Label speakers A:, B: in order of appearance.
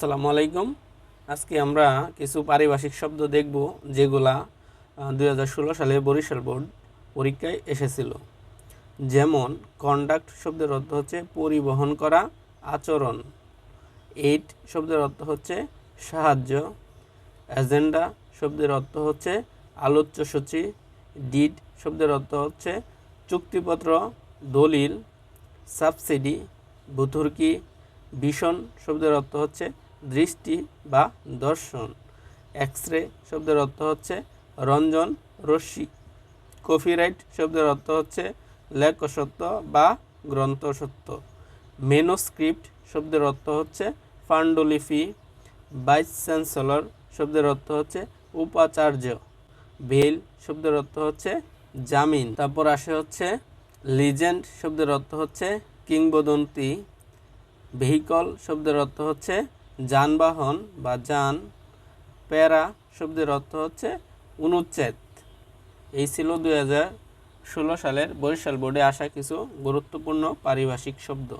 A: আসসালামু আলাইকুম। আজকে আমরা কিছু পারিভাষিক শব্দ দেখব যেগুলা দুই হাজার ষোলো সালে বরিশাল বোর্ড পরীক্ষায় এসেছিল। যেমন কন্ডাক্ট শব্দের অর্থ হচ্ছে পরিবহন করা, আচরণ। এইট শব্দের অর্থ হচ্ছে সাহায্য। এজেন্ডা শব্দের অর্থ হচ্ছে আলোচ্যসূচি ডিড শব্দের অর্থ হচ্ছে চুক্তিপত্র, দলিল। সাবসিডি বুথুরকি। ভীষণ শব্দের অর্থ হচ্ছে দৃষ্টি বা দর্শন। এক্স রে শব্দের অর্থ হচ্ছে রঞ্জন রশ্মি। কপিরাইট শব্দের অর্থ হচ্ছে লেখসত্য বা গ্রন্থসত্য মেনোস্ক্রিপ্ট শব্দের অর্থ হচ্ছে পাণ্ডুলিপি। ভাইস চ্যান্সেলর শব্দের অর্থ হচ্ছে উপাচার্য। বেল শব্দের অর্থ হচ্ছে জামিন। তারপর আসে হচ্ছে লিজেন্ড শব্দের অর্থ হচ্ছে কিংবদন্তি। ভেহিকল শব্দের অর্থ হচ্ছে যানবাহন বা যান, প্যারা শব্দের অর্থ হচ্ছে অনুচ্ছেদ। এই ছিল দুই হাজার ষোলো সালের বরিশাল বোর্ডে আসা কিছু গুরুত্বপূর্ণ পারিভাষিক শব্দ।